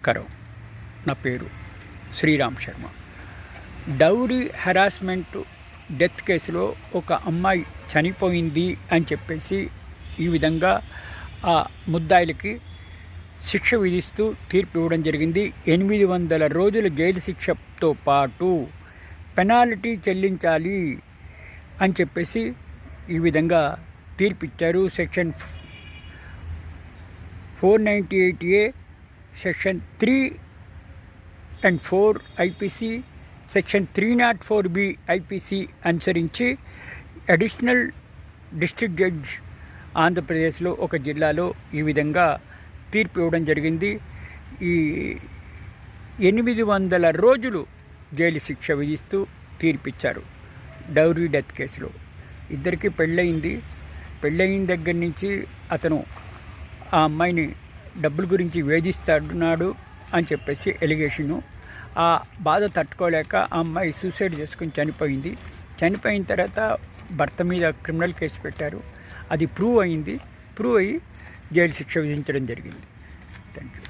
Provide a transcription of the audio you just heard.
నమస్కారం. నా పేరు Sriram Sharma. Dowry harassment death కేసులో ఒక అమ్మాయి చనిపోయింది అని చెప్పేసి ఈ విధంగా ఆ ముద్దాయిలకి శిక్ష విధిస్తూ తీర్పు ఇవ్వడం జరిగింది. ఎనిమిది వందల రోజుల జైలు శిక్షతో పాటు పెనాల్టీ చెల్లించాలి అని చెప్పేసి ఈ విధంగా తీర్పిచ్చారు. Section four ninety eight A section three and four IPC section three nought four B IPC అనుసరించి అడిషనల్ డిస్ట్రిక్ట్ జడ్జ్ ఆంధ్రప్రదేశ్లో ఒక జిల్లాలో ఈ విధంగా తీర్పు ఇవ్వడం జరిగింది. ఈ ఎనిమిది వందల రోజులు జైలు శిక్ష విధిస్తూ తీర్పిచ్చారు డౌరీ డెత్ కేసులో. ఇద్దరికి పెళ్ళయింది. పెళ్ళయిన దగ్గర నుంచి అతను ఆ అమ్మాయిని డబ్బుల గురించి వేధిస్తున్నాడు అని చెప్పేసి ఎలిగేషను. ఆ బాధ తట్టుకోలేక ఆ అమ్మాయి సూసైడ్ చేసుకుని చనిపోయింది. చనిపోయిన తర్వాత భర్త మీద క్రిమినల్ కేసు పెట్టారు. అది ప్రూవ్ అయింది. ప్రూవ్ అయ్యి జైలు శిక్ష విధించడం జరిగింది. Thank you